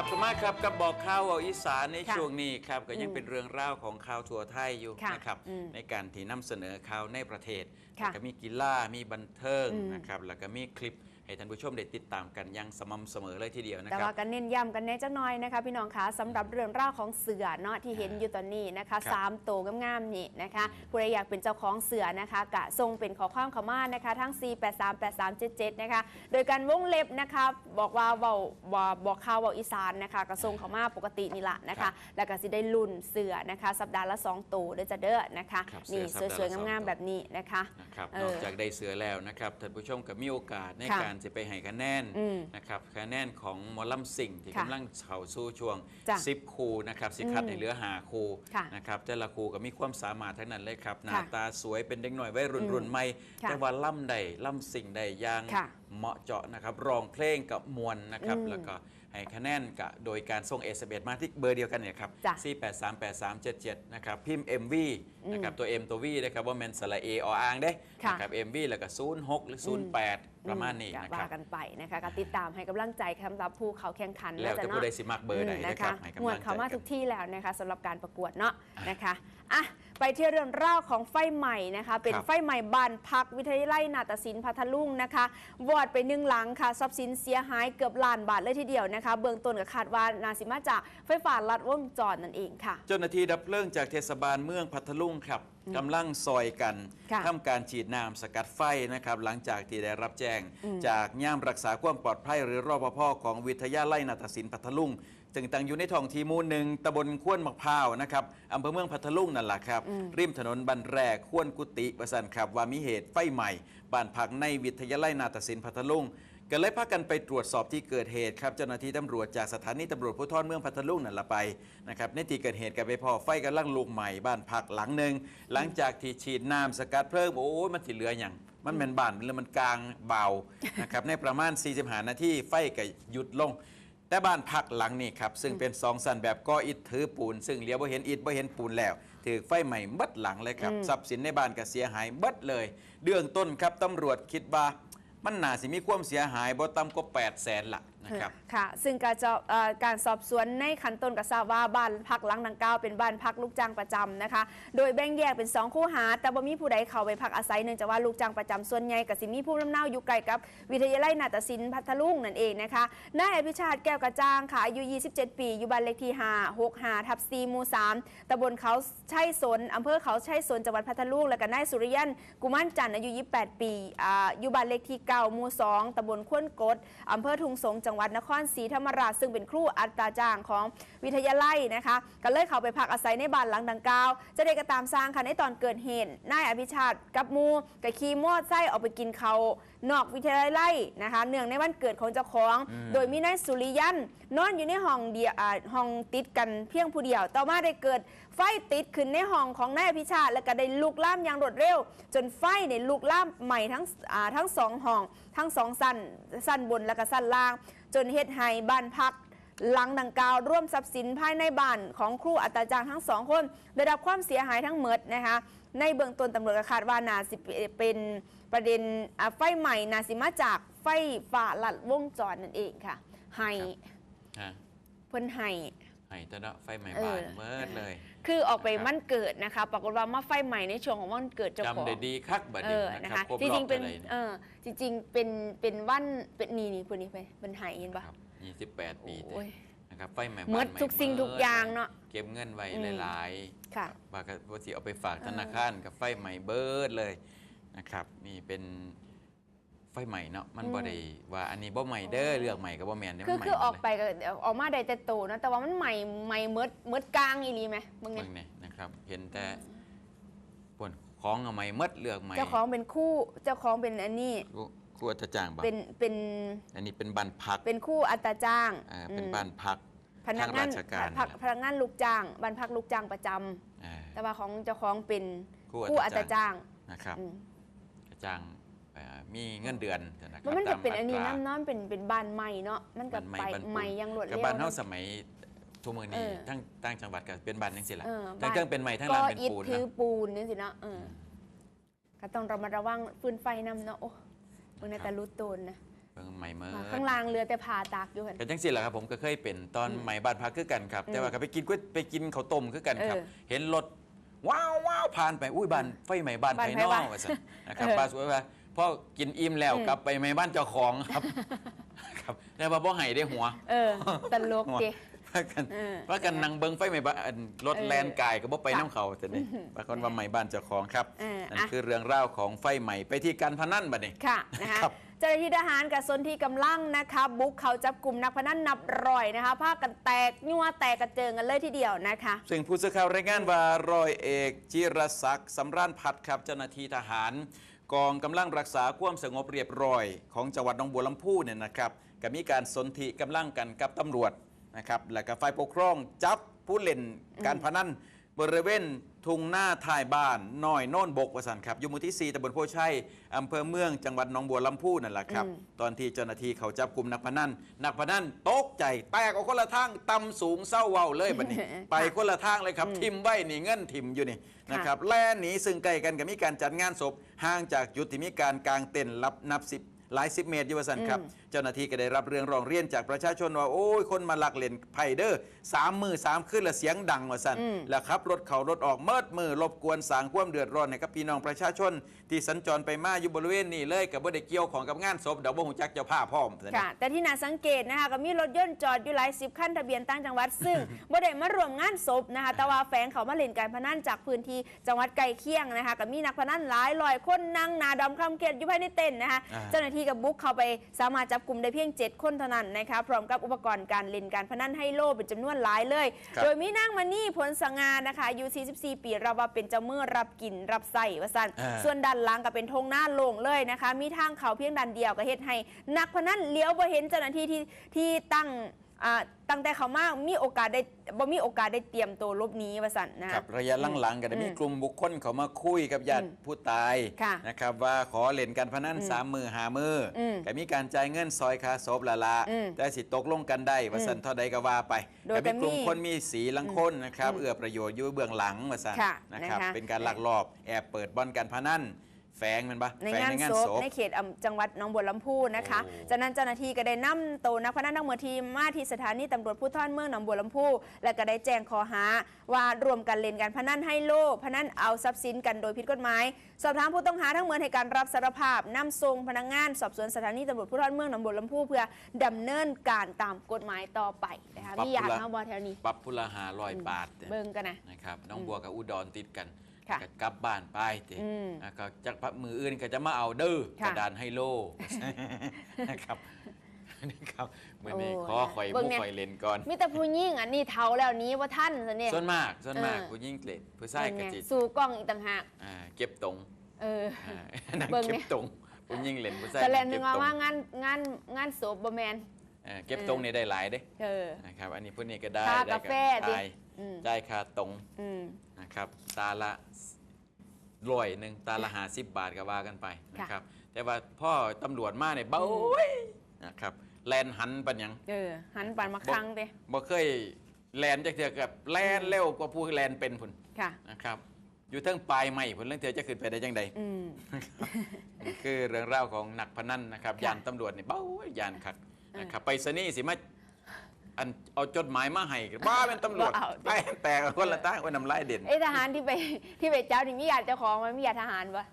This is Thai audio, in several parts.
ลับกันมาครับกับบอกข่าวเอาอีสานในค่ะช่วงนี้ครับก็ยังอืมเป็นเรื่องราวของข่าวทั่วไทยอยู่ค่ะนะครับอืมในการที่นำเสนอข่าวในประเทศค่ะแล้วก็มีกีฬามีบันเทิงอืมนะครับแล้วก็มีคลิป ให้ท่านผู้ชมได้ติดตามกันอยังสม่ำเสมอเลยทีเดียวนะแต่ครับ ว่ากันเน้นย้ำกันแน่จักหน่อยนะคะ พี่น้องคะสำหรับเรื่องราวของเสือเนาะที่เห็นอยู่ตอนนี้นะคะครับสามโตวงามๆนี่นะคะผู้ใดอยากเป็นเจ้าของเสือนะคะกะทรงเป็นขอความเขามานะคะทั้ง 4 8 3 8 3 7 7 นะคะ โดยการวงเล็บนะคะบอกว่าเบาว่าบอกข่าวเบาอีสานนะคะกระทรงเขามาปกตินี่ละนะครัคะ บแล้วก็สิได้รุ่นเสือนะคะ สัปดาห์ละ2ตัวเด้อจะเด้อนะคะครับนี่เสือสัปดาห์ละสวยสองๆงามตัวๆแบบนี้นะคะ นะครับเออนอกจากได้เสือแล้วนะครับท่านผู้ชมก็มีโอกาสในค่ะการจะไปให้คะแนนอืมนะครับคะแนนของหมอลำสิ่งที่ค่ะกำลังเข้าสู่ช่วงจ้ะ10คูนะครับสิคัดอืมในเหลือหาคูค่ะนะครับแต่ละคูก็มีความสามารถทั้งนั้นเลยครับหน้าค่ะตาสวยเป็นเด็กหน่อยวัยรุ่นอืมรุ่นใหม่ค่ะแต่ว่าล่ำใดล่ำสิ่งใดอย่างค่ะเหมาะเจาะนะครับร้องเพลงกับมวลนะครับอืมแล้วก็ให้คะแนนกับโดยการส่งเอสเมาที่เบอร์เดียวกันเนี่ยครับจ้ะ 4838377นะครับพิมพ์ MV นะครับตัว M ตัว V นะครับว่าแมนสระเอออ่างเด้ค่ะ นะครับ MV แล้วก็06หรือ 08 ประมาณนี้อืนะคว่ารับกันไปนะคะก็ติดตามให้กำลังใจสำหรับผู้เขาแข่งขันแล้วแต่นะผู้ใดสิมักเบอร์ใดมนะครับให้กำลังใจงวดเขามากันทุกที่แล้วนะคะสำหรับการประกวดเนาะนะคะอะไปที่เรื่องราวของไฟใหม่นะคะ เป็นครับไฟใหม่บ้านพักวิทยาลัยนาฏศิลป์พัทลุงนะคะวอดไปหนึ่งหลังค่ะทรัพย์สินเสียหายเกือบล้านบาทเลยทีเดียวนะคะ เบื้องต้นก็คาดว่านาสิมาจากไฟฟ้าลัดวงจรนั่นเองค่ะ เจ้าหน้าที่ดับเพลิงจากเทศบาลเมืองพัทลุงครับกำลังซอยกันค่ะทำการฉีดน้ำสกัดไฟนะครับ หลังจากที่ได้รับแจ้งอืมจากย่ามรักษาความปลอดภัยหรือรปภของวิทยาลัยนาฏศิลป์พัทลุงจึงตั้งอยู่ในท้องที่หมู่หนึ่งตำบลขวนมะพร้าวนะครับอำเภอเมืองพัทลุงนั่นแหละครับ ริมถนนบันแรกขวนกุฏิประสันครับว่ามีเหตุไฟใหม่บ้านพักในวิทยาลัยนาฏศิลป์พัทลุง ก็เลยพากันไปตรวจสอบที่เกิดเหตุครับเจ้าหน้าที่ตำรวจจากสถานีตำรวจภูธรเมืองพัทลุงนั่นละไปนะครับในที่เกิดเหตุก็ไปพอไฟกำลังลุกใหม่บ้านพักหลังหนึ่งหลังจากที่ฉีดน้ำสกัดเพลิงโอ้ยมันสิเหลืออย่างมันแมนบ้านหรือมันกลางเบานะครับในประมาณ 45 นาทีไฟก็หยุดลง แต่บ้านพักหลังนี้ครับซึ่งเป็นสองสันแบบก่ออิฐถือปูน ซึ่งเลี้ยวบ่เห็นอิฐบ่เห็นปูนแล้วถือไฟใหม่เบิดหลังเลยครับทรัพย์สินในบ้านก็เสียหายเบิดเลยเรื่องต้นครับตำรวจคิดว่า มันน่าสิมีความเสียหายบ่ต่ำกว่า8แสนละนะครับค่ะ ซึ่งการจะเอ่อการสอบสวนในขั้นต้นก็ทราบว่าบ้านพักหลังดังกล่าวเป็นบ้านพักลูกจ้างประจำนะคะ โดยแบ่งแยกเป็น 2 คู่หา แต่บ่มีผู้ใดเข้าไปพักอาศัยเนื่องจากว่าลูกจ้างประจำส่วนใหญ่ก็สิมีผู้ลำเนาอยู่ไกลกับ วิทยาลัยนาฏศิลป์พัทลุงนั่นเองนะคะนายอภิชาติแก้วกระจ่างค่ะอายุ 27 ปี อยู่บ้านเลขที่5 6 5ทับ4หมู่3ตำบลเขาชัยสนอำเภอเขาชัยสนจังหวัดพัทลุงและก็นายสุริยันกุมารจันทร์อายุ 28 ปีออยู่บ้านเลขที่9หมู่2ตำบลควนกดอำเภอทุงสงจังหวัดวัดนครศรีธรรมราชซึ่งเป็นครูอัตราจ้างของวิทยาลัยนะคะก็เลยเข้าไปพักอาศัยในบ้านหลังดังกล่าวจะได้กระตามสร้างค่ะในตอนเกิดเหตุนายอภิชาติกับมูกับขี่มอดไส้ออกไปกินเขา นอกวิทยาลัยนะคะเนื่องในวันเกิดของเจ้าของโดยมีนายสุริยันนอนอยู่ในห้องเดียวอ่าห้องติดกันเพียงผู้เดียว ต่อมาได้เกิดไฟติดขึ้นในห้องของนายอภิชาติ แล้วก็ได้ลุกล่ามอย่างรวดเร็ว จนไฟเนี่ยลุกล่ามใหม่ทั้งอ่าทั้งสองห้อง ทั้งสองสั้นสั้นบนและก็สั้นล่าง จนเฮ็ดให้บ้านพัก หลังดังกล่าวร่วมทรัพย์สินภายในบ้านของครูอัตราจ้างทั้งสองคน ได้รับความเสียหายทั้งหมดนะคะ ในเบื้องต้นตำรวจก็คาดว่านาสิเป็นประเด็นอ่าไฟใหม่นาสิมาจากไฟฟ้าลัดวงจรนั่นเองค่ะให้ฮะเพิ่นให้ให้แตเนาะไฟใหม่เออบ้านเมิดเลย คือออกไปนะครับมันเกิดนะคะปรากฏว่ามาไฟใหม่ในช่วงของวันเกิดเจ้าของจำได้ดีคักบัดเอนี้อนะนะครัคะบครบจรอบริงๆเป็นท่าไหร่เออจริงๆเป็นเป็นวันเป็นนี่นี่พวกนี้ไปเป็นไห้เห็นปะครับ28 ปีโอ้ยนะ ครับไฟใหม่หมบ้าดนใหม่ทุกสิ่งทุกอย่างเนาะ เก็บเงินไว้อืมหลายค่ะๆว่าก็ว่าสิเอาไปฝากธนาคารกับไฟใหม่เบิดเลยนะครับ นี่เป็นไฟใหม่เนาะมันอืมบ่ได้ว่าอันนี้บ่ใหม่เด้อเลือกใหม่ก็บ่แม่นเด้คือมันใหม่คือออกหมดไปก็เดี๋ยวออกมาได้แต่โตเนอะแต่ว่ามันใหม่ใหม่เมิดเมิดกลางอีหลีไหมมึงเลยเนี่ยเบิ่งนี่นะครับ เห็นแต่ปวนของเอาใหม่หมดเลือกใหม่เจ้าของเป็นคู่เจ้าของเป็นอันนี้ครูครูอัตจางบ่เป็นเป็นอันนี้เป็นบ้านพัก เป็นคู่อัตราจ้างอ่าเป็นอืมบ้านพัก พนักงานทางราชการพักนี่แหละพนักงานลูกจ้างบ้านพักลูกจ้างประจำอ่า แต่ว่าของเจ้าของเป็นคู่คู่อัอัตตราราจ้าจ้างงนะครับอืมกระจ้างเอ่อมีเงินเดือนนะครัแล้วมันจะตาเป็นอันนี้ตราน้ำน้ำเป็นเป็นบ้านใหม่เนาะมันก็บ้านใหม่ไปบ้านปูนใหม่อยังรวดกับเร็วบ้านเฮาเนอะสมัยทุกมือเอนี้อทั้งต่างจังหวัดก็เป็นบ้านจังซี่ล่ะเออทั้งเครื่องเป็นใหม่ทั้งก็ลานเป็นอิฐปูนถือนะปูนนี่สิเนาะเออก็ต้องระมัดระวังฟืนไฟนำเนาะโอ้เมื่อในแต่รู้ตนนะ เบิ่งใหม่เมื่อข้างล่างเรือแต่ผ่าตากอยู่หั่นกันจังสิแหละครับผมก็เคยเป็นตอนอืมใหม่บ้านพักคือกันครับอืมแต่ว่าก็ไปกินก๋วยไปกินข้าวต้มคือกันครับ เออเห็นรถว้าวว้าวผ่านไปอุ้ยบ้านไฟใหม่บ้านบ้านภายไฟนอบ้ากนว่าซั่นนะครับเออ ป้าสวยว่าพ่อกินอิ่มแล้วอืมกลับไปใหม่บ้านเจ้าของครับ ครับแต่ว่าบ่ให้ได้หัว เออตลกดิว่ากันเออว่ากันนั่งเบิ่งไฟใหม่บ้านรถเออแลนกายก็บ่ไปค่ะน้ำเขาแต่นี่ปรากฏว่าใหม่บ้านเจ้าของครับเออนั่นอะ คือเรื่องราวของไฟใหม่ไปที่การพนันบัดนี้ ค่ะนะคะครับ เจ้าหน้าที่ทหารกับสนที่กำลังนะคะบุกเขาจับกลุ่มนักพนันนับร้อยนะคะพาคกันแตกยัวแตกกระเจิงกันเลยทีเดียวนะคะ ซึ่งผู้สื่อข่าวรายงานว่าร้อยเอกจิรศักดิ์สำราญพัฒน์ครับเจ้าหน้าที่ทหาร กองกำลังรักษาความสงบเรียบร้อย ของจังหวัดหนองบัวลำพูเนี่ยนะครับก็มีการสนธิกำลังกันกับตำรวจนะครับและก็ฝ่ายปกครองจับผู้เล่นการพนันบริเวณ ทุ่งหน้าท้ายบ้านน้อยโน่นบกวสันครับอยู่หมู่ที่ 4ตำบลโพชัยอำเภอเมืองจังหวัดหนองบัวลำพูนั่นแหละครับ อืม ตอนที่เจ้าหน้าที่เขาจับกลุ่มนักพนันนักพนันตกใจ แตกออกคนละทางตำสูงเศร้าเว้าเลยบัดนี้ ไปคนละทางเลยครับ ทิมไว้นี่เงินทิมอยู่นี่นะครับแล่หนีซึ่งใกล้กันกับมีการจัดงานศพห่างจากจุดที่มีการกางเต็นท์รับนับสิบหลายสิบเมตรอยู่ว่าสันครับ อืม เจ้าหน้าที่ก็ได้รับเรื่องร้องเรียนจากประชาชนว่าโอ้ยคนมาลักเล่นไพ่เด้อสามมือสามขึ้นและเสียงดังว่าสันอืมแล้วครับรถเขารถออกเมิดมือรบกวนสร้างความเดือดร้อนให้กับพี่น้องประชาชน ที่สัญจรไปมาอยู่บริเวณนี้เลยกับบ่ได้เกี่ยวของกับงานศพเดอกบ่หูจักเจ้าผ้าพร้อมซั่นค่ะแต่ที่น่าสังเกตนะคะก็มีรถยนต์จอดอยู่หลายสิบคันทะเบียนต่างจังหวัดซึ่งบ่ได้มารวมงานศพนะคะแต่ว่าแฝงเขามาเล่นการพนันจากพื้นที่จังหวัดใกล้เคียงนะคะก็มีนักพนันหลายร้อยคนนั่งหนาดำคำเขียดอยู่ภายในเต็นท์นะคะอ่าเจ้าหน้าที่กับบุกเข้าไปสามารถจับกลุ่มได้เพียง 7 คนเท่านั้นนะคะพร้อมกับอุปกรณ์การเล่นการพนันไฮโลเป็นจำนวนหลายเลย ครับ โดยมีนางมานี่ผลสงานะคะอายุ44 ปีเราว่าเป็นเจ้ามือรับกินรับใส่ว่าซั่นอ่า ส่วนด้านหลังก็เป็นธงหน้าโล่งเลยนะคะ มีทางเขาเพียงด้านเดียวก็เฮ็ดให้ นักพนันเลี้ยวบ่เห็นเจ้าหน้าที่ที่ที่ตั้ง อ่าตั้งแต่เขามามีโอกาสได้บ่มีโอกาสได้เตรียมตัวหลบหนีว่าซั่นนะ ครับระยะหลังๆก็ได้มีอืมกลุ่มบุคคลเขามาคุยกับญาติอืมผู้ตายค่ะนะครับว่าขอเล่นการพนันอืมสามมือหามืออมก็มีการจ่ายเงินซอยคาศพละละอืมแต่สิตกลงกันได้ว่าสันเท่าใดก็ว่าไปโดยก็มีกลุ่มจะมีคนมีสีลังคนนะครับอืมเอื้อประโยชน์อยู่เบื้องหลังว่าสันค่ะนะครับนะคะ เป็นการลักลอบแอบเปิดบ่อนการพนัน แฝงแมันปะในแฝงานศพในเขตอำจังหวัดหนองบัวลำพูนะคะโอ้จากนั้นเจ้าหน้าที่ก็ได้นำตัวนักพนันทั้งหมดทีมมาที่สถานีตำรวจภูธรเมืองหนองบัวลำพูและก็ได้แจ้งข้อหา ว่ารวมกันเล่นการพนันให้โลพนันเอาทรัพย์สินกันโดยผิดกฎหมาย สอบถามผู้ต้องหาทั้งหมดให้การรับสารภาพนำส่งพนักงาน สอบสวนสถานีตำรวจภูธรเมืองหนองบัวลำพูเพื่อดำเนินการตามกฎหมายต่อไปนะคะมีอยากมาบอแถวนี้ปรับพุละหาลอยบาทเนี่ยเบิ่งกันนะนะครับน้องบัวกับอุดรติดกัน ค่ะก็กลับบ้านไปติอืมแล้วก็จากพักมืออื่นก็จะมาเอาเด้อค่ะกระดานไฮโลนะครับนะครับมื่อนี้โอ้ขอคอยเบิ่งผู้เนี่ยคอยเล่นก่อนมีแต่ผู้หญิงอันนี้เท่าแล้วนี้ว่าท่านซะเนี่ย ส่วนมากส่วนมากเออ ผู้ยิ่งเล่นผู้ชายกระจิตสู่กล้องอีกต่างหาก อ่าเก็บตรงเออ อ่านั่งเบิ่งเก็เนี่บย ตรงผู้ยิ่งเล่นผู้ชายแต่แลนเก็นึบงตรงว่างานงานงานศพบ่แมนเออเก็บตรงนี่ได้หลายเด้เออ นะครับอันนี้พวกนี้ก็ได้ค่าได้กาแฟดิจ่ายอืมจ่ายค่าตรง อืม นะครับตาละร้อยหนึ่งตาละหาสิบบาทก็ว่ากันไปนะครับ แต่ว่าพ่อตำรวจมาเนี่ยเบ้ยนะครับแลนหันปันหยังเออหันปันมาครั้งเด้บ่เคยแลนจักเทือกับแลนเร็วกว่าผู้แลนเป็นพุ่นค่ะนะครับอยู่เทั้งปลายไม่พุ่นเรื่องเทือจะขึ้นไปได้จังใดอืมนี่คือเรื่องราวของนักพนันนะครับค่ะยานตำรวจนี่เบ้ยยานคักนะครับไปสนี่สิมา อันเอาจดหมายมาให้บ้าเป็นตำรวจบ่เอา ไปแตกคนละตั้งคนน้ำลายเด่นเอ้ทหารที่ไปที่ไปจับนี่มีญาติเจ้าของมันมีญาติทหารปะ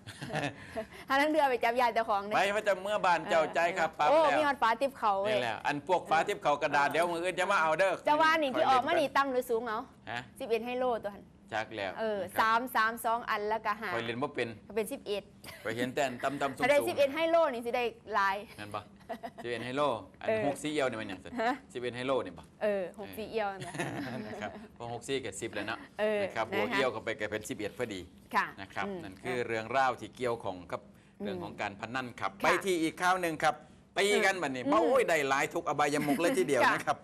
ทางนั้นเรือไปจับญาติเจ้าของไปเนี่ยพระเจ้าเมื่อบานเจ้าใจครับปั๊บโอ้แล้วมีฮอดฟ้าติบเขาเว้นี่ยแหละอันพวกฟ้าทิพย์เขากระดาษเดี๋ยวมืออื่นจะมาเอาเด้อเจ้าว่านี่ที่ออกมานี่คต่ำหรือสูงเอาฮะ11ให้โลตัวหัน จักแล้วเออนะครับสามสามสองอันแล้วก็หาคอยเล่นบ่เป็นเป็น11ไปเห็นแต่ตำตำสูงถ้าได้สูง11ให้โลนี่สิได้หลายนั่นปะสิบเอ็นไฮโลอันเออหกซีเอียวเนี่ยมันอย่างสิฮะสิบเอ็นไฮโลเนี่ยปะเออหกสีเอียวนะนะครับเพราะหกซีกับสิบแล้วเนาะเออนะครับบวกนะคะเอียวก็ไปกลายเป็นสิบเอ็ดพอดีค่ะนะครับอืมนั่นคือเรื่องราวที่เกี่ยวของกับเรื่องของการพนันครับค่ะไปที่อีกข้าวหนึ่งครับตีกันบัดนี้อืมโอ้ยได้หลายทุกอบายมุกเลยทีเดียวค่ะนะครับ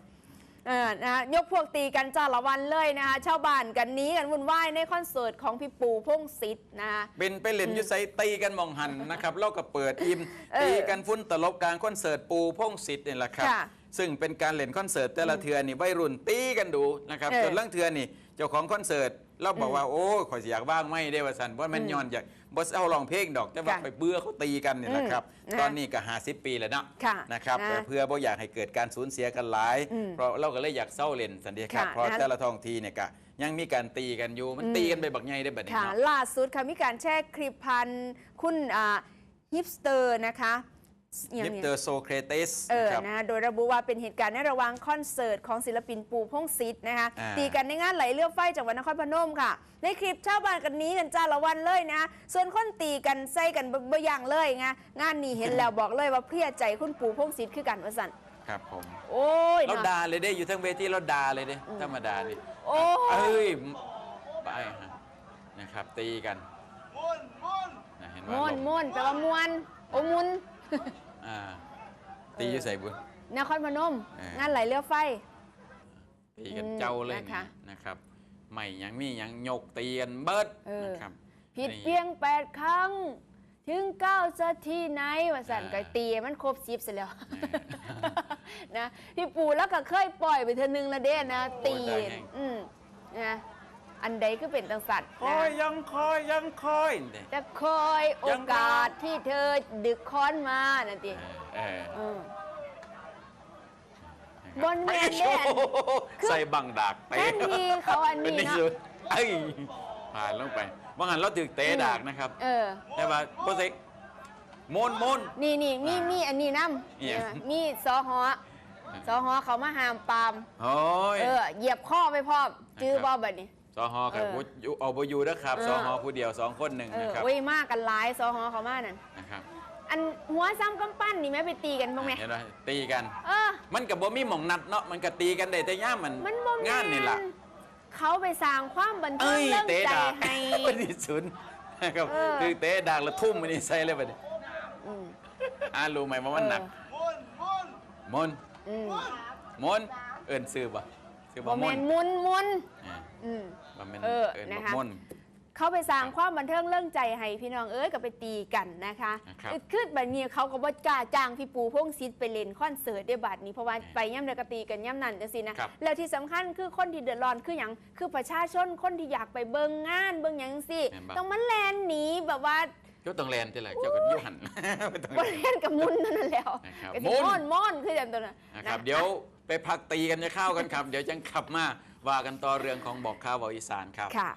เออนะคะยกพวกตีกันจ้าละวันเลยนะคะชาวบ้านกันหนี้กันวุ่นวายในคอนเสิร์ตของพี่ปูพงศิษฐ์นะคะเป็นไปเล่นอยุไซตีกันมองหันนะครับแล้วก็เปิดอิมเออตีกันฟุ้นตลบกลางคอนเสิร์ตปูพงศิษฐ์นี่แหละครับ ค่ะซึ่งเป็นการเล่นคอนเสิร์ตแต่ละเทือนี่วัยรุ่นตีกันดูนะครับเออ จนเรื่องเทือนี่เจ้าของคอนเสิร์ต เราบอกว่าโอ้ยข่อยสิอยากว่างไม่ได้ว่าสันว่ามันอืมย้อนอยากบอสเอาลองเพลงดอกแต่ว่าค่ะไปเบื่อเขาตีกันนี่แหละครับอืมนะตอนนี้ก็50ปีแล้วเนาะค่ะนะครับนะแต่เพื่อบ่อยากให้เกิดการสูญเสียกันหลายอืมเพราะเราก็เลยอยากเศร้าเล่นสันเดียครับค่ะเพราะนะแต่ละท้องที่เนี่ยก็ยังมีการตีกันอยู่มันอืมตีกันไปบักใหญ่ได้บัดนี้ค่ะเนาะล่าสุดค่ะมีการแชร์คลิปพันคุณฮิปสเตอร์นะคะอ ย่างลิปเนี้ยเตอร์โซเครเตสเออครับนะโดยระบุว่าเป็นเหตุการณ์ในระหว่างคอนเสิร์ตของศิลปินปูพงศิษฐ์นะคะอ่าตีกันในงานไหลเลือดไฟจังหวัดนครพนมค่ะ ในคลิปชาวบ้านกันหนี้กันจ้าละวันเลยนะส่วนคนตีกันใส่กันบ่อย่างเลยไงงานนี้เห็นแล้วบอกเลยว่าเพลียใจคุณปูพงศิษฐ์คือกันว่าสันครับผมโอ้ยเรานะด่าเลยได้อยู่ทั้งเวทีเราด่าเลยเด้ธรรมดาดิโอ้ยเอ้ยไปฮะนะครับตีกันนะเห็นว่าม่วนลมม่วนแปลว่าม่วนโอ้มุน อ่าตีอยู่ใส่บุญนครพนมเอองานไหลเรือไฟ ตีกันอืมเจ้าเลยนะคะนี่นะครับไม่หยังมีหยังยกตีกันเบิดเออนะครับผิดนี่เพียงแปดครั้ง ถึงเก้าจะที่ไหนว่าสันอ่าก็ตีให้มันครบสิบเสร็จแล้วเออนะพี่ปูแล้วก็เคยปล่อยไปเธอนึงและเด้นะตีโอ้ยได้ไงอืมนะ อันใดก็เป็นตังสัตว์คอยนะยังคอยยังคอยนี่ จะคอยโอกาสที่เธอดึกค้อนมานั่นติเออเออนะครับบนแมนเนี่ย โอ้โหใส่บังดากแทนที่เขาอันเป็นนี้ที่เนาะสุดเอ้ยผ่านลงไปว่างันเราถึกเตะดากนะครับเออ แต่ว่าโปรเซกมนมน นี่นี่มีอ่ามีมีอันนี้น้เอี่ยำมีสอหอสอหอเขามาหามปาม โอ้ย เออเหยียบข้อไปพร้อมจื้อนะครับบ่บัดนี้ สอฮอกับเออบุอยู่เอาบอยู่นะครับเออสอฮอผู้เดียวสองคนหนึ่งเออนะครับโอ้ยมากกันหลายสอหอเขามานั่นนะครับอันหัวซ้ำกำปั้นนี่แม่ไปตีกันบ้างไหมเห็นไหมตีกัน เออ มันกับบ่มีหม่องนัดเนาะมันก็ตีกันได้แต่ย่ามมันมันบ่แม่งานนี่ล่ะเขาไปสร้างความบันเทิเอ้งยเรื่องเตะใจดากให้ วันนี้ศูนย์นะครับเออ คือเตะดากแล้วทุ่มมันนี่ใส่เลยบัดนี้อืม อ่ารู้ไหมว่ามันหนักเออมนอืมมนเอิ้นซื้อบ่ซื้อบ่บ่มแม่นนมุนมุนอ่าอืม บ่แม่นเออเอิ้นนะบ่คะมนเขาไปสร้างความบันเทิงเรื่องใจให้พี่น้องเอ้ยก็ไปตีกันนะคะนะครับคือแบบนี้เขาก็บ่กล้าจ้างพี่ปูพงศิษฐ์ไปเล่นคอนเสิร์ตได้บัดนี้เพราะว่าไปย่ำเดกตีกันย่ำนั่นจังซี่นะครับ แล้วที่สำคัญคือคนที่เดือดร้อนคือหยังคือประชาชนคนที่อยากไปเบิ่งงานเบิ่งหยังจังซี่ แม่นบ่ ต้องมันแลนหนีแบบว่า เจ้าต้องแลนที่ไหนเจ้าก็อยู่หันไม่ต้องบแลรินเวณกับมุนนั่นแหล้วนะครับก็สิมุนม่อนม่อนคืออย่างตัวนั้นนะครับนะเดี๋ยวไปพักตีกันจะเข้ากันครับ เดี๋ยวจังขับมาว่ากันต่อเรื่องของบอกข่าวบอกอีสานครับค่ะ